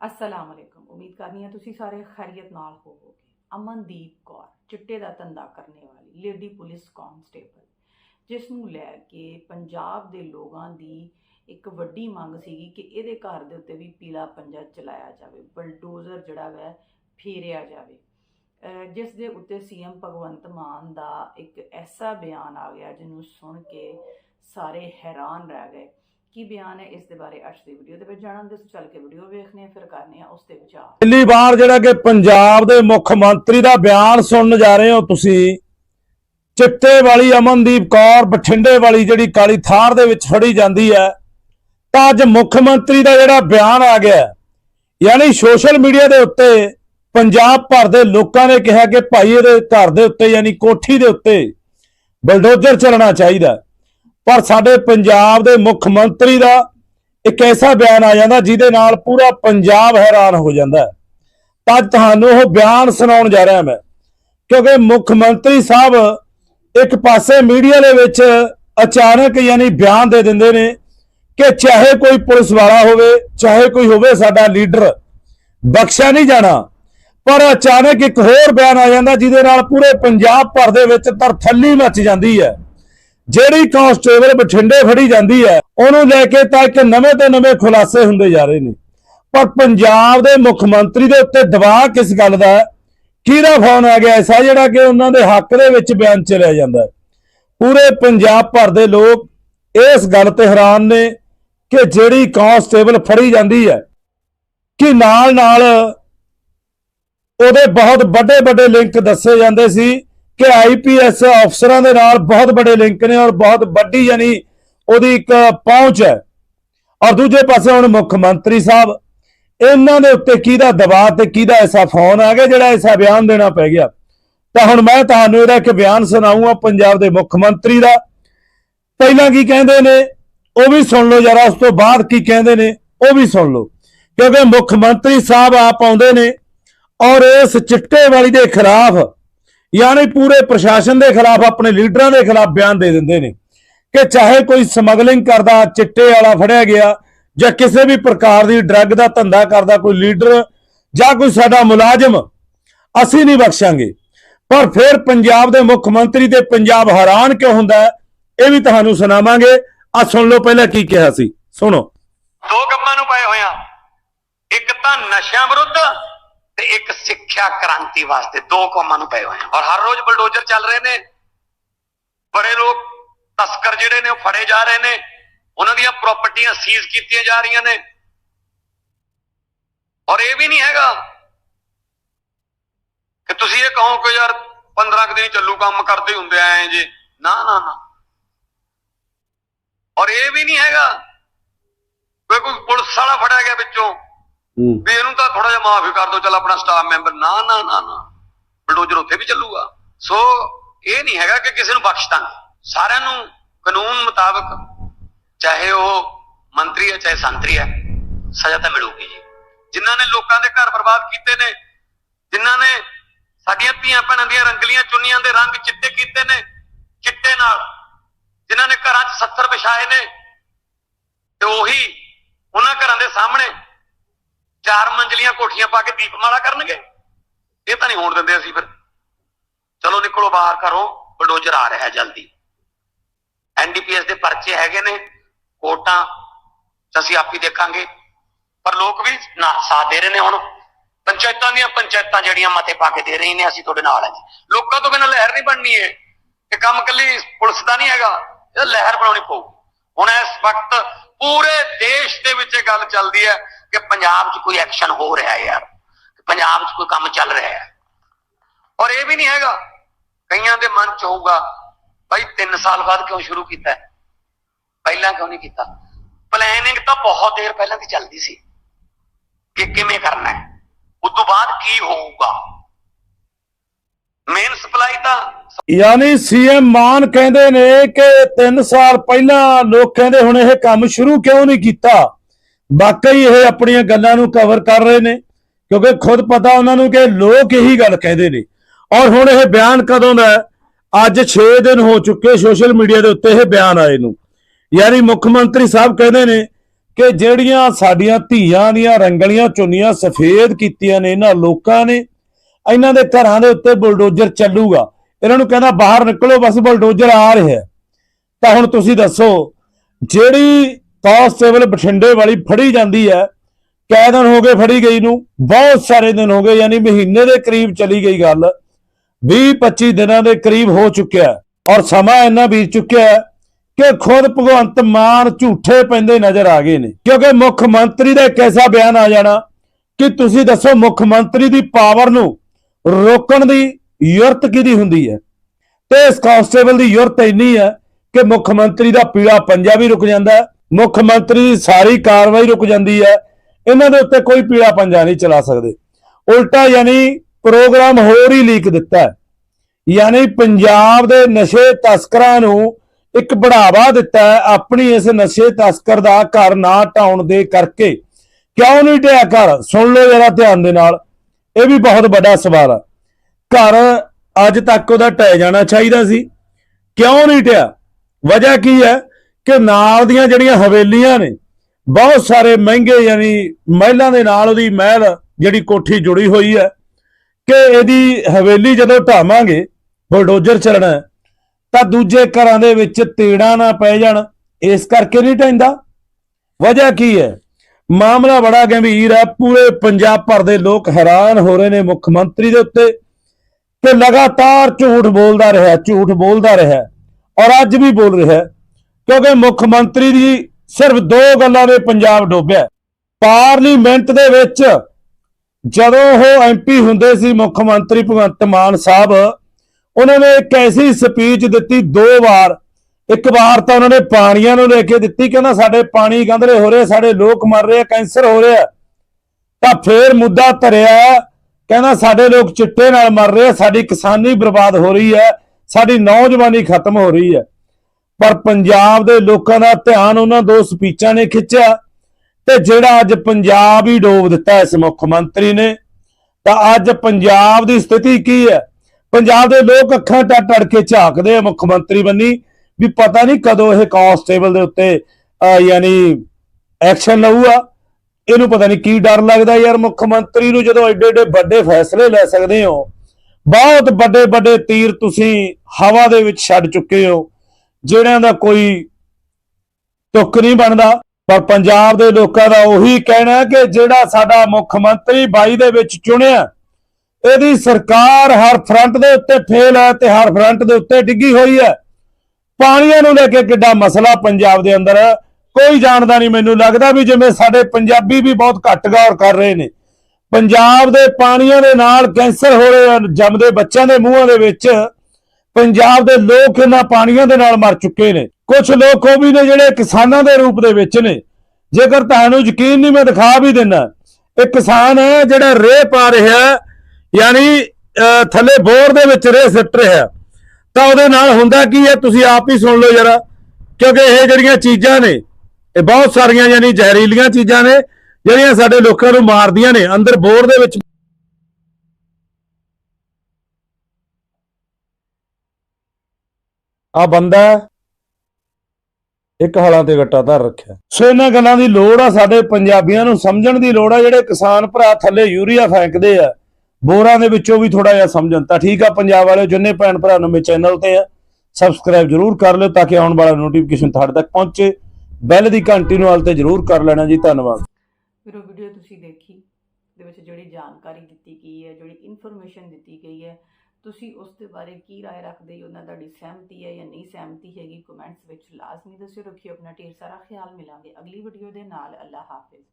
ਅਸਲਾਮ ਅਲੈਕੁਮ ਉਮੀਦ ਕਰਨੀ ਹੈ ਤੁਸੀਂ ਸਾਰੇ ਖੈਰੀਅਤ ਨਾਲ ਹੋਵੋਗੇ ਅਮਨਦੀਪ ਕੌਰ ਚਿੱਟੇ ਦਾ ਧੰਦਾ ਕਰਨੇ ਵਾਲੀ ਲੇਡੀ ਪੁਲਿਸ ਕਾਂਸਟੇਬਲ ਜਿਸ ਨੂੰ ਲੈ ਕੇ ਪੰਜਾਬ ਦੇ ਲੋਕਾਂ ਦੀ ਇੱਕ ਵੱਡੀ ਮੰਗ ਸੀਗੀ ਕਿ ਇਹਦੇ ਘਰ ਦੇ ਉੱਤੇ ਵੀ ਪੀਲਾ ਪੰਜਾ ਚਲਾਇਆ ਜਾਵੇ ਬਲਡੋਜ਼ਰ ਜਿਹੜਾ ਵੈ ਫੇਰਿਆ ਜਾਵੇ ਜਿਸ ਦੇ ਉੱਤੇ ਸੀਐਮ ਭਗਵੰਤ ਮਾਨ ਦਾ ਇੱਕ ਐਸਾ ਬਿਆਨ ਆ ਗਿਆ ਜਿਹਨੂੰ ਸੁਣ ਕੇ ਸਾਰੇ ਹੈਰਾਨ ਰਹਿ ਗਏ ਕੀ ਬਿਆਨ ਹੈ ਇਸ ਦੇ ਬਾਰੇ ਅੱਜ ਦੀ ਵੀਡੀਓ ਦੇ ਵਿੱਚ ਜਾਣਾਂਗੇ ਸੋ। ਚੱਲ ਕੇ ਵੀਡੀਓ ਵੇਖਨੇ ਆ ਫਿਰ ਕਰਨੇ ਆ ਉਸ ਤੇ ਵਿਚਾਰ। ਪਹਿਲੀ ਵਾਰ ਜਿਹੜਾ ਕਿ ਪੰਜਾਬ ਦੇ ਮੁੱਖ ਮੰਤਰੀ ਦਾ ਬਿਆਨ ਸੁਣਨ ਜਾ ਰਹੇ ਹੋ ਤੁਸੀਂ ਚਿੱਟੇ ਵਾਲੀ ਅਮਨਦੀਪ ਕੌਰ ਬਠਿੰਡੇ ਵਾਲੀ ਜਿਹੜੀ ਕਾਲੀ ਥਾਰ ਦੇ ਵਿੱਚ ਫੜੀ ਜਾਂਦੀ ਹੈ, ਤਾਂ ਅੱਜ ਮੁੱਖ ਮੰਤਰੀ ਦਾ ਜਿਹੜਾ ਬਿਆਨ ਆ ਗਿਆ ਯਾਨੀ ਸੋਸ਼ਲ ਮੀਡੀਆ ਦੇ ਉੱਤੇ ਪੰਜਾਬ ਭਰ ਦੇ ਲੋਕਾਂ ਨੇ ਕਿਹਾ ਕਿ ਭਾਈ ਇਹਦੇ ਘਰ ਦੇ ਉੱਤੇ, ਯਾਨੀ ਕੋਠੀ ਦੇ ਉੱਤੇ ਬਲਡੋਜ਼ਰ ਚੱਲਣਾ ਚਾਹੀਦਾ ਪਰ ਸਾਡੇ ਪੰਜਾਬ ਦੇ ਮੁੱਖ ਮੰਤਰੀ ਦਾ ਇੱਕ ਐਸਾ ਬਿਆਨ ਆ ਜਾਂਦਾ ਜਿਹਦੇ ਨਾਲ ਪੂਰਾ ਪੰਜਾਬ ਹੈਰਾਨ ਹੋ ਜਾਂਦਾ ਤਾਂ ਅੱਜ ਤੁਹਾਨੂੰ ਉਹ ਬਿਆਨ ਸੁਣਾਉਣ ਜਾ ਰਿਹਾ ਮੈਂ, ਕਿਉਂਕਿ ਮੁੱਖ ਮੰਤਰੀ ਸਾਹਿਬ ਇੱਕ ਪਾਸੇ ਮੀਡੀਆ ਦੇ ਵਿੱਚ ਅਚਾਨਕ ਯਾਨੀ ਬਿਆਨ ਦੇ ਦਿੰਦੇ ਨੇ ਕਿ ਚਾਹੇ ਕੋਈ ਪੁਲਿਸ ਵਾਲਾ ਹੋਵੇ, ਚਾਹੇ ਕੋਈ ਹੋਵੇ ਸਾਡਾ ਲੀਡਰ, ਬਖਸ਼ਿਆ ਨਹੀਂ ਜਾਣਾ। ਪਰ ਅਚਾਨਕ ਇੱਕ ਹੋਰ ਬਿਆਨ ਆ ਜਾਂਦਾ ਜਿਹਦੇ ਨਾਲ ਪੂਰੇ ਪੰਜਾਬ ਭਰ ਦੇ ਵਿੱਚ ਤਰਥੱਲੀ ਮੱਚ ਜਾਂਦੀ ਹੈ। ਜਿਹੜੀ ਕਾਂਸਟੇਬਲ ਬਠਿੰਡੇ ਫੜੀ ਜਾਂਦੀ ਹੈ, ਉਹਨੂੰ ਲੈ ਕੇ ਤਾਂ ਇੱਕ ਨਵੇਂ ਤੋਂ ਨਵੇਂ ਖੁਲਾਸੇ ਹੁੰਦੇ ਜਾ ਰਹੇ ਨੇ। ਪਰ ਪੰਜਾਬ ਦੇ ਮੁੱਖ ਮੰਤਰੀ ਦੇ ਉੱਤੇ ਦਬਾਅ ਕਿਸ ਗੱਲ ਦਾ ਹੈ? ਕਿਹਦਾ ਫੋਨ ਆ ਗਿਆ ਐਸਾ ਜਿਹੜਾ ਕਿ ਉਹਨਾਂ ਦੇ ਹੱਕ ਦੇ ਵਿੱਚ ਬਿਆਨ ਚਲਿਆ ਜਾਂਦਾ ਪੂਰੇ ਪੰਜਾਬ ਭਰ ਦੇ ਲੋਕ ਇਸ ਗੱਲ ਤੇ ਹੈਰਾਨ ਨੇ ਕਿ ਜਿਹੜੀ ਕਾਂਸਟੇਬਲ ਫੜੀ ਜਾਂਦੀ ਹੈ, ਕਿ ਨਾਲ ਨਾਲ ਉਹਦੇ ਬਹੁਤ ਵੱਡੇ ਵੱਡੇ ਲਿੰਕ ਦੱਸੇ ਜਾਂਦੇ ਸੀ ਕਿ ਆਈਪੀਐਸ ਅਫਸਰਾਂ ਦੇ ਨਾਲ ਬਹੁਤ ਵੱਡੇ ਲਿੰਕ ਨੇ ਔਰ ਬਹੁਤ ਵੱਡੀ ਯਾਨੀ ਉਹਦੀ ਇੱਕ ਪਹੁੰਚ ਹੈ। ਔਰ ਦੂਜੇ ਪਾਸੇ ਹੁਣ ਮੁੱਖ ਮੰਤਰੀ ਸਾਹਿਬ, ਇਹਨਾਂ ਦੇ ਉੱਤੇ ਕਿਹਦਾ ਦਬਾਅ ਤੇ ਕਿਹਦਾ ਐਸਾ ਫੋਨ ਆ ਗਿਆ ਜਿਹੜਾ ਐਸਾ ਬਿਆਨ ਦੇਣਾ ਪੈ ਗਿਆ? ਤਾਂ ਹੁਣ ਮੈਂ ਤੁਹਾਨੂੰ ਇਹਦਾ ਇੱਕ ਬਿਆਨ ਸੁਣਾਉਂਗਾ ਪੰਜਾਬ ਦੇ ਮੁੱਖ ਮੰਤਰੀ ਦਾ। ਪਹਿਲਾਂ ਕੀ ਕਹਿੰਦੇ ਨੇ? ਉਹ ਵੀ ਸੁਣ ਲਓ ਜਰਾ ਉਸ ਤੋਂ ਬਾਅਦ ਕੀ ਕਹਿੰਦੇ ਨੇ? ਉਹ ਵੀ ਸੁਣ ਲਓ। ਕਿਉਂਕਿ ਮੁੱਖ ਮੰਤਰੀ ਸਾਹਿਬ ਆਪ ਆਉਂਦੇ ਨੇ ਔਰ ਇਸ ਚਿੱਟੇ ਵਾਲੀ ਦੇ ਖਿਲਾਫ ਯਾਨੀ ਪੂਰੇ ਪ੍ਰਸ਼ਾਸਨ ਦੇ ਖਿਲਾਫ, ਆਪਣੇ ਲੀਡਰਾਂ ਦੇ ਖਿਲਾਫ ਬਿਆਨ ਦੇ ਦਿੰਦੇ ਨੇ ਕਿ ਚਾਹੇ ਕੋਈ ਸਮਗਲਿੰਗ ਕਰਦਾ, ਚਿੱਟੇ ਵਾਲਾ ਫੜਿਆ ਗਿਆ, ਜਾਂ ਕਿਸੇ ਵੀ ਪ੍ਰਕਾਰ ਦੀ ਡਰੱਗ ਦਾ ਧੰਦਾ ਕਰਦਾ ਕੋਈ ਲੀਡਰ ਜਾਂ ਕੋਈ ਸਾਡਾ ਮੁਲਾਜ਼ਮ, ਅਸੀਂ ਨਹੀਂ ਬਖਸ਼ਾਂਗੇ। ਪਰ ਫਿਰ ਪੰਜਾਬ ਦੇ ਮੁੱਖ ਮੰਤਰੀ ਤੇ ਪੰਜਾਬ ਹੈਰਾਨ ਕਿਉਂ ਹੁੰਦਾ ਇਹ ਵੀ ਤੁਹਾਨੂੰ ਸੁਣਾਵਾਂਗੇ। ਆ ਸੁਣ ਲਓ ਪਹਿਲਾਂ ਕੀ ਕਿਹਾ ਸੀ। ਸੁਣੋ। ਦੋ ਕੰਮਾਂ ਨੂੰ ਪਏ ਹੋਇਆ ਇੱਕ ਤਾਂ ਨਸ਼ਿਆਂ ਵਿਰੁੱਧ ਤੇ ਇੱਕ ਸਿੱਖਿਆ ਕ੍ਰਾਂਤੀ ਵਾਸਤੇ ਦੋ ਕੌਮਾਂ ਨੂੰ ਪਏ ਹੋਏ ਆ। ਔਰ ਹਰ ਰੋਜ਼ ਬਲਡੋਜ਼ਰ ਚੱਲ ਰਹੇ ਨੇ। ਬੜੇ ਲੋਕ ਤਸਕਰ ਜਿਹੜੇ ਨੇ, ਉਹ ਫੜੇ ਜਾ ਰਹੇ ਨੇ। ਉਹਨਾਂ ਦੀਆਂ ਪ੍ਰਾਪਰਟੀਆਂ ਸੀਜ਼ ਕੀਤੀਆਂ ਜਾ ਰਹੀਆਂ ਨੇ। ਔਰ ਇਹ ਵੀ ਨਹੀਂ ਹੈਗਾ ਕਿ ਤੁਸੀਂ ਇਹ ਕਹੋ ਕਿ ਯਾਰ 15 ਕੁ ਦਿਨ ਚੱਲੂ ਕੰਮ ਕਰਦੇ ਹੁੰਦੇ ਆਏ ਜੇ। ਨਾ ਨਾ ਨਾ। ਔਰ ਇਹ ਵੀ ਨਹੀਂ ਹੈਗਾ ਕੋਈ ਕੋਈ ਪੁਲਿਸ ਵਾਲਾ ਫੜਿਆ ਗਿਆ ਵਿੱਚੋਂ। ਵੀ ਇਹਨੂੰ ਤਾਂ ਥੋੜਾ ਜਿਹਾ ਮਾਫੀ ਕਰ ਦਿਓ, ਚੱਲ ਆਪਣਾ ਸਟਾਫ ਮੈਂਬਰ ਨਾ ਨਾ ਨਾ ਨਾ। ਬਲਡੋਜ਼ਰ ਉੱਥੇ ਵੀ ਚੱਲੂਗਾ। ਸੋ ਇਹ ਨਹੀਂ ਹੈਗਾ ਕਿ ਕਿਸੇ ਨੂੰ ਬਖਸ਼ ਦਾਂਗੇ। ਸਾਰਿਆਂ ਨੂੰ ਕਾਨੂੰਨ ਮੁਤਾਬਕ, ਚਾਹੇ ਉਹ ਮੰਤਰੀ ਹੈ, ਚਾਹੇ ਸੰਤਰੀ ਹੈ, ਸਜ਼ਾ ਤਾਂ ਮਿਲੂਗੀ ਜੀ। ਜਿਨ੍ਹਾਂ ਨੇ ਲੋਕਾਂ ਦੇ ਘਰ ਬਰਬਾਦ ਕੀਤੇ ਨੇ, ਜਿਨ੍ਹਾਂ ਨੇ ਸਾਡੀਆਂ ਧੀਆਂ ਭੈਣਾਂ ਦੀਆਂ ਰੰਗਲੀਆਂ ਚੁੰਨੀਆਂ ਦੇ ਰੰਗ ਚਿੱਟੇ ਕੀਤੇ ਨੇ, ਚਿੱਟੇ ਨਾਲ, ਜਿਨ੍ਹਾਂ ਨੇ ਘਰਾਂ 'ਚ 70 ਵਿਛਾਏ ਨੇ, ਤੇ ਉਹੀ ਉਹਨਾਂ ਘਰਾਂ ਦੇ ਸਾਹਮਣੇ ਚਾਰ ਮੰਜ਼ਲੀਆਂ ਕੋਠੀਆਂ ਪਾ ਕੇ ਦੀਪਮਾਲਾ ਕਰਨਗੇ? ਇਹ ਤਾਂ ਨਹੀਂ ਹੋਣ ਦਿੰਦੇ ਅਸੀਂ ਫਿਰ। ਚਲੋ ਨਿਕਲੋ ਬਾਹਰ ਕਰੋ ਬਲਡੋਜ਼ਰ ਆ ਰਿਹਾ ਜਲਦੀ। ਐਨਡੀਪੀਐਸ ਦੇ ਪਰਚੇ ਹੈਗੇ ਨੇ, ਕੋਟਾਂ ਅਸੀਂ ਆਪ ਹੀ ਦੇਖਾਂਗੇ। ਪਰ ਲੋਕ ਵੀ ਨਾ ਸਾਥ ਦੇ ਰਹੇ ਨੇ ਹੁਣ। ਪੰਚਾਇਤਾਂ ਦੀਆਂ ਪੰਚਾਇਤਾਂ ਜਿਹੜੀਆਂ ਮਤੇ ਪਾ ਕੇ ਦੇ ਰਹੀਆਂ ਨੇ, ਅਸੀਂ ਤੁਹਾਡੇ ਨਾਲ ਹਾਂ ਲੋਕਾਂ ਤੋਂ ਬਿਨਾਂ ਲਹਿਰ ਨਹੀਂ ਬਣਨੀ ਹੈ ਇਹ ਕੰਮ ਕੱਲੀ ਪੁਲਿਸ ਦਾ ਨਹੀਂ ਹੈਗਾ। ਇਹ ਲਹਿਰ ਬਣਾਉਣੀ ਪਊ। ਹੁਣ ਇਸ ਵਕਤ ਪੂਰੇ ਦੇਸ਼ ਦੇ ਵਿੱਚ ਇਹ ਗੱਲ ਚੱਲਦੀ ਹੈ ਕਿ ਪੰਜਾਬ 'ਚ ਕੋਈ ਐਕਸ਼ਨ ਹੋ ਰਿਹਾ ਹੈ ਯਾਰ। ਪੰਜਾਬ 'ਚ ਕੋਈ ਕੰਮ ਚੱਲ ਰਿਹਾ ਹੈ। ਔਰ ਇਹ ਵੀ ਨਹੀਂ ਹੈਗਾ, ਕਈਆਂ ਦੇ ਮਨ 'ਚ ਹੋਊਗਾ ਭਾਈ 3 ਸਾਲ ਬਾਅਦ ਕਿਉਂ ਸ਼ੁਰੂ ਕੀਤਾ ਪਹਿਲਾਂ ਕਿਉਂ ਨਹੀਂ ਕੀਤਾ? ਪਲੈਨਿੰਗ ਤਾਂ ਬਹੁਤ ਦੇਰ ਪਹਿਲਾਂ ਦੀ ਚੱਲਦੀ ਸੀ ਕਿ ਕਿਵੇਂ ਕਰਨਾ ਹੈ। ਉਸ ਤੋਂ ਬਾਅਦ ਕੀ ਹੋਊਗਾ? ਮੇਨ ਸਪਲਾਈ ਤਾਂ ਯਾਨੀ ਸੀਐਮ ਮਾਨ ਕਹਿੰਦੇ ਨੇ ਕਿ 3 ਸਾਲ ਪਹਿਲਾਂ ਲੋਕ ਕਹਿੰਦੇ ਹੁਣ ਇਹ ਕੰਮ ਸ਼ੁਰੂ ਕਿਉਂ ਨਹੀਂ ਕੀਤਾ? ਵਾਕਈ ਇਹ ਆਪਣੀਆਂ ਗੱਲਾਂ ਨੂੰ ਕਵਰ ਕਰ ਰਹੇ ਨੇ, ਕਿਉਂਕਿ ਖੁਦ ਪਤਾ ਉਹਨਾਂ ਨੂੰ ਕਿ ਲੋਕ ਇਹੀ ਗੱਲ ਕਹਿੰਦੇ ਨੇ। ਔਰ ਹੁਣ ਇਹ ਬਿਆਨ ਕਦੋਂ ਦਾ ਅੱਜ 6 ਦਿਨ ਹੋ ਚੁੱਕੇ ਸੋਸ਼ਲ ਮੀਡੀਆ ਦੇ ਉੱਤੇ ਇਹ ਬਿਆਨ ਆਏ ਨੂੰ। ਯਾਨੀ ਮੁੱਖ ਮੰਤਰੀ ਸਾਹਿਬ ਕਹਿੰਦੇ ਨੇ ਕਿ ਜਿਹੜੀਆਂ ਸਾਡੀਆਂ ਧੀਆਂ ਦੀਆਂ ਰੰਗਲੀਆਂ ਚੁੰਨੀਆਂ ਸਫੇਦ ਕੀਤੀਆਂ ਨੇ, ਇਹਨਾਂ ਲੋਕਾਂ ਨੇ, ਇਹਨਾਂ ਦੇ ਘਰਾਂ ਦੇ ਉੱਤੇ ਬੁਲਡੋਜ਼ਰ ਚੱਲੂਗਾ। ਇਹਨਾਂ ਨੂੰ ਕਹਿੰਦਾ ਬਾਹਰ ਨਿਕਲੋ, ਬਸ ਬੁਲਡੋਜ਼ਰ ਆ ਰਿਹਾ ਤਾਂ ਹੁਣ ਤੁਸੀਂ ਦੱਸੋ, ਜਿਹੜੀ ਕਾਂਸਟੇਬਲ ਬਠਿੰਡੇ ਵਾਲੀ ਫੜੀ ਜਾਂਦੀ ਹੈ। ਕੈ ਦਿਨ ਹੋ ਗਏ ਫੜੀ ਗਈ ਨੂੰ, ਬਹੁਤ ਸਾਰੇ ਦਿਨ ਹੋ ਗਏ, ਯਾਨੀ ਮਹੀਨੇ ਦੇ ਕਰੀਬ ਚਲੀ ਗਈ ਗੱਲ। 20 25 ਦਿਨਾਂ ਦੇ ਕਰੀਬ ਹੋ ਚੁੱਕਿਆ ਔਰ ਸਮਾਂ ਇੰਨਾ ਬੀਤ ਚੁੱਕਿਆ ਕਿ ਖੁਦ ਭਗਵੰਤ ਮਾਨ ਝੂਠੇ ਪੈਂਦੇ ਨਜ਼ਰ ਆ ਗਏ ਨੇ। ਕਿਉਂਕਿ ਮੁੱਖ ਮੰਤਰੀ ਦਾ ਇੱਕ ਐਸਾ ਬਿਆਨ ਆ ਜਾਣਾ ਕਿ ਤੁਸੀਂ ਦੱਸੋ ਮੁੱਖ ਮੰਤਰੀ ਦੀ ਪਾਵਰ ਨੂੰ ਰੋਕਣ ਦੀ ਯੁਰਤ ਕਿਹਦੀ ਹੁੰਦੀ ਹੈ? ਤੇ ਇਸ ਕਾਂਸਟੇਬਲ ਦੀ ਯੁਰਤ ਇੰਨੀ ਹੈ ਕਿ ਮੁੱਖ ਮੰਤਰੀ ਦਾ ਪੀਲਾ ਪੰਜਾ ਵੀ ਰੁਕ ਜਾਂਦਾ ਹੈ। ਮੁੱਖ ਮੰਤਰੀ ਸਾਰੀ ਕਾਰਵਾਈ ਰੁਕ ਜਾਂਦੀ ਹੈ। ਇਹਨਾਂ ਦੇ ਉੱਤੇ ਕੋਈ ਪੀੜਾ ਪੰਜਾ ਨਹੀਂ ਚਲਾ ਸਕਦੇ। ਉਲਟਾ ਯਾਨੀ ਪ੍ਰੋਗਰਾਮ ਹੋਰ ਹੀ ਲੀਕ ਦਿੱਤਾ ਯਾਨੀ ਪੰਜਾਬ ਦੇ ਨਸ਼ੇ ਤਸਕਰਾਂ ਨੂੰ ਇੱਕ ਬੜਾਵਾ ਦਿੱਤਾ ਆਪਣੀ ਇਸ ਨਸ਼ੇ ਤਸਕਰ ਦਾ ਘਰ ਨਾ ਢਾਉਣ ਦੇ ਕਰਕੇ। ਕਿਉਂ ਨਹੀਂ ਢਿਆ ਘਰ? ਸੁਣ ਲਓ ਜਰਾ ਧਿਆਨ ਦੇ ਨਾਲ। ਇਹ ਵੀ ਬਹੁਤ ਵੱਡਾ ਸਵਾਲ ਹੈ ਘਰ ਅੱਜ ਤੱਕ ਉਹਦਾ ਢਹਿ ਜਾਣਾ ਚਾਹੀਦਾ ਸੀ। ਕਿਉਂ ਨਹੀਂ ਢਿਆ ਵਜ੍ਹਾ ਕੀ ਹੈ? ਕਿ ਨਾਲ ਦੀਆਂ ਜਿਹੜੀਆਂ ਹਵੇਲੀਆਂ ਨੇ, ਬਹੁਤ ਸਾਰੇ ਮਹਿੰਗੇ ਯਾਨੀ ਮਹਿਲਾਂ ਦੇ ਨਾਲ ਉਹਦੀ ਮਹਿਲ ਜਿਹੜੀ ਕੋਠੀ ਜੁੜੀ ਹੋਈ ਹੈ, ਕਿ ਇਹਦੀ ਹਵੇਲੀ ਜਦੋਂ ਢਾਵਾਂਗੇ, ਬਲਡੋਜਰ ਚੱਲਣਾ ਤਾਂ ਦੂਜੇ ਘਰਾਂ ਦੇ ਵਿੱਚ ਤੇੜਾ ਨਾ ਪੈ ਜਾਣ, ਇਸ ਕਰਕੇ ਨਹੀਂ ਢਹਿੰਦਾ। ਵਜ੍ਹਾ ਕੀ ਹੈ? ਮਾਮਲਾ ਬੜਾ ਗੰਭੀਰ ਹੈ, ਪੂਰੇ ਪੰਜਾਬ ਭਰ ਦੇ ਲੋਕ ਹੈਰਾਨ ਹੋ ਰਹੇ ਨੇ ਮੁੱਖ ਮੰਤਰੀ ਦੇ ਉੱਤੇ, ਕਿ ਲਗਾਤਾਰ ਝੂਠ ਬੋਲਦਾ ਰਿਹਾ, ਝੂਠ ਬੋਲਦਾ ਰਿਹਾ, ਔਰ ਅੱਜ ਵੀ ਬੋਲ ਰਿਹਾ। ਕਿਉਂਕਿ ਮੁੱਖ ਮੰਤਰੀ ਦੀ ਸਿਰਫ ਦੋ ਗੱਲਾਂ ਨੇ ਪੰਜਾਬ ਡੋਬਿਆ। ਪਾਰਲੀਮੈਂਟ ਦੇ ਵਿੱਚ ਜਦੋਂ ਉਹ ਐਮਪੀ ਹੁੰਦੇ ਸੀ ਮੁੱਖ ਮੰਤਰੀ ਭਗਵੰਤ ਮਾਨ ਸਾਹਿਬ ਉਹਨਾਂ ਨੇ ਇੱਕ ਐਸੀ ਸਪੀਚ ਦਿੱਤੀ ਦੋ ਵਾਰ। ਇੱਕ ਵਾਰ ਤਾਂ ਉਹਨਾਂ ਨੇ ਪਾਣੀਆਂ ਨੂੰ ਲੈ ਕੇ ਦਿੱਤੀ ਕਹਿੰਦਾ ਸਾਡੇ ਪਾਣੀ ਗੰਧਲੇ ਹੋ ਰਹੇ ਸਾਡੇ ਲੋਕ ਮਰ ਰਹੇ ਆ, ਕੈਂਸਰ ਹੋ ਰਿਹਾ। ਤਾਂ ਫੇਰ ਮੁੱਦਾ ਧਰਿਆ ਕਹਿੰਦਾ ਸਾਡੇ ਲੋਕ ਚਿੱਟੇ ਨਾਲ ਮਰ ਰਹੇ ਆ ਸਾਡੀ ਕਿਸਾਨੀ ਬਰਬਾਦ ਹੋ ਰਹੀ ਹੈ ਸਾਡੀ ਨੌਜਵਾਨੀ ਖਤਮ ਹੋ ਰਹੀ ਹੈ। ਪਰ ਪੰਜਾਬ ਦੇ ਲੋਕਾਂ ਦਾ ਧਿਆਨ ਉਹਨਾਂ ਦੋ ਸਪੀਚਾਂ ਨੇ ਖਿੱਚਿਆ ਤੇ ਜਿਹੜਾ ਅੱਜ ਪੰਜਾਬ ਹੀ ਡੋਬ ਦਿੱਤਾ ਇਸ ਮੁੱਖ ਮੰਤਰੀ ਨੇ, ਤਾਂ ਅੱਜ ਪੰਜਾਬ ਦੀ ਸਥਿਤੀ ਕੀ ਹੈ? ਪੰਜਾਬ ਦੇ ਲੋਕ ਅੱਖਾਂ ਟੜ ਟੜ ਕੇ ਝਾਕਦੇ ਆ ਮੁੱਖ ਮੰਤਰੀ ਬੰਨੀ, ਵੀ ਪਤਾ ਨਹੀਂ ਕਦੋਂ ਇਹ ਕਾਂਸਟੇਬਲ ਦੇ ਉੱਤੇ ਯਾਨੀ ਐਕਸ਼ਨ ਲਊਗਾ। ਇਹਨੂੰ ਪਤਾ ਨਹੀਂ ਕੀ ਡਰ ਲੱਗਦਾ ਯਾਰ ਮੁੱਖ ਮੰਤਰੀ ਨੂੰ ਜਦੋਂ ਐਡੇ ਐਡੇ ਵੱਡੇ ਫੈਸਲੇ ਲੈ ਸਕਦੇ ਹੋ। ਬਹੁਤ ਵੱਡੇ ਵੱਡੇ ਤੀਰ ਤੁਸੀਂ ਹਵਾ ਦੇ ਵਿੱਚ ਛੱਡ ਚੁੱਕੇ ਹੋ। ਜਿਹੜਿਆਂ ਦਾ ਕੋਈ ਤੁੱਕ ਨਹੀਂ ਬਣਦਾ ਪਰ ਪੰਜਾਬ ਦੇ ਲੋਕਾਂ ਦਾ ਉਹੀ ਕਹਿਣਾ ਕਿ ਜਿਹੜਾ ਸਾਡਾ ਮੁੱਖ ਮੰਤਰੀ 22 ਦੇ ਵਿੱਚ ਚੁਣਿਆ ਇਹਦੀ ਸਰਕਾਰ ਹਰ ਫਰੰਟ ਦੇ ਉੱਤੇ ਫੇਲ ਹੈ ਤੇ ਹਰ ਫਰੰਟ ਦੇ ਉੱਤੇ ਡਿੱਗੀ ਹੋਈ ਹੈ। ਪਾਣੀਆਂ ਨੂੰ ਲੈ ਕੇ ਕਿੱਡਾ ਮਸਲਾ ਪੰਜਾਬ ਦੇ ਅੰਦਰ ਹੈ, ਕੋਈ ਜਾਣਦਾ ਨਹੀਂ ਮੈਨੂੰ ਲੱਗਦਾ ਵੀ ਜਿਵੇਂ ਸਾਡੇ ਪੰਜਾਬੀ ਵੀ ਬਹੁਤ ਘੱਟ ਗੌਰ ਕਰ ਰਹੇ ਨੇ। ਪੰਜਾਬ ਦੇ ਪਾਣੀਆਂ ਦੇ ਨਾਲ ਕੈਂਸਰ ਹੋ ਰਹੇ ਜੰਮਦੇ ਬੱਚਿਆਂ ਦੇ ਮੂੰਹਾਂ ਦੇ ਵਿੱਚ। ਪੰਜਾਬ ਦੇ ਲੋਕ ਇਹਨਾਂ ਪਾਣੀਆਂ ਦੇ ਨਾਲ ਮਰ ਚੁੱਕੇ ਨੇ। ਕੁਝ ਲੋਕ ਉਹ ਵੀ ਨੇ ਜਿਹੜੇ ਕਿਸਾਨਾਂ ਦੇ ਰੂਪ ਦੇ ਵਿੱਚ ਨੇ। ਜੇਕਰ ਤੁਹਾਨੂੰ ਯਕੀਨ ਨਹੀਂ ਮੈਂ ਦਿਖਾ ਵੀ ਦਿੰਦਾ। ਇਹ ਕਿਸਾਨ ਹੈ ਜਿਹੜਾ ਰੇਹ ਪਾ ਰਿਹਾ ਯਾਨੀ ਅਹ, ਥੱਲੇ ਬੋਰ ਦੇ ਵਿੱਚ ਰੇਹ ਸਿੱਟ ਰਿਹਾ ਤਾਂ ਉਹਦੇ ਨਾਲ ਹੁੰਦਾ ਕੀ ਹੈ? ਤੁਸੀਂ ਆਪ ਹੀ ਸੁਣ ਲਓ ਜਰਾ ਕਿਉਂਕਿ ਇਹ ਜਿਹੜੀਆਂ ਚੀਜ਼ਾਂ ਨੇ ਇਹ ਬਹੁਤ ਸਾਰੀਆਂ ਯਾਨੀ ਜ਼ਹਿਰੀਲੀਆਂ ਚੀਜ਼ਾਂ ਨੇ ਜਿਹੜੀਆਂ ਸਾਡੇ ਲੋਕਾਂ ਨੂੰ ਮਾਰਦੀਆਂ ਨੇ। ਅੰਦਰ ਬੋਰ ਦੇ ਵਿੱਚ ਆ ਬੰਦਾ ਇੱਕ ਹਲਾਂ ਤੇ ਗੱਟਾ ਧਰ ਰੱਖਿਆ। ਸੋ ਇਹਨਾਂ ਗੱਲਾਂ ਦੀ ਲੋੜ ਆ ਸਾਡੇ ਪੰਜਾਬੀਆਂ ਨੂੰ ਸਮਝਣ ਦੀ ਲੋੜ ਆ ਜਿਹੜੇ ਕਿਸਾਨ ਭਰਾ ਥੱਲੇ ਯੂਰੀਆ ਫੈਂਕਦੇ ਆ। ਬੋਰਾਂ ਦੇ ਵਿੱਚੋਂ ਵੀ ਥੋੜਾ ਜਿਹਾ ਸਮਝਣ। ਤਾਂ ਠੀਕ ਆ ਪੰਜਾਬ ਵਾਲਿਓ ਜਿੰਨੇ ਭੈਣ ਭਰਾ ਨਵੇਂ ਚੈਨਲ ਤੇ ਆ ਸਬਸਕ੍ਰਾਈਬ ਜਰੂਰ ਕਰ ਲਿਓ ਤਾਂ ਕਿ ਆਉਣ ਵਾਲਾ ਨੋਟੀਫਿਕੇਸ਼ਨ ਤੁਹਾਡੇ ਤੱਕ ਪਹੁੰਚੇ। ਬੈਲ ਦੀ ਘੰਟੀ ਨੂੰ ਹਾਲ ਤੇ ਜਰੂਰ ਕਰ ਲੈਣਾ ਜੀ ਧੰਨਵਾਦ। ਵੀਰੋ ਵੀਡੀਓ ਤੁਸੀਂ ਦੇਖੀ ਦੇ ਵਿੱਚ ਜਿਹੜੀ ਜਾਣਕਾਰੀ ਦਿੱਤੀ ਗਈ ਹੈ ਜਿਹੜੀ ਇਨਫੋਰਮੇਸ਼ਨ ਦਿੱਤੀ ਗਈ ਹੈ ਤੁਸੀਂ ਉਸ ਦੇ ਬਾਰੇ ਕੀ رائے ਰੱਖਦੇ ਹੋ ਉਹਨਾਂ ਤੁਹਾਡੀ ਸਹਿਮਤੀ ਹੈ ਜਾਂ ਨਹੀਂ ਸਹਿਮਤੀ ਹੈਗੀ ਕਮੈਂਟਸ ਵਿੱਚ ਲਾਜ਼ਮੀ ਦੱਸਿਓ ਰੱਖਿਓ ਆਪਣਾ ਢੇਰ ਸਾਰਾ ਖਿਆਲ ਮਿਲਾਂਗੇ ਅਗਲੀ ਵੀਡੀਓ ਦੇ ਨਾਲ ਅੱਲਾ ਹਾਫਿਜ਼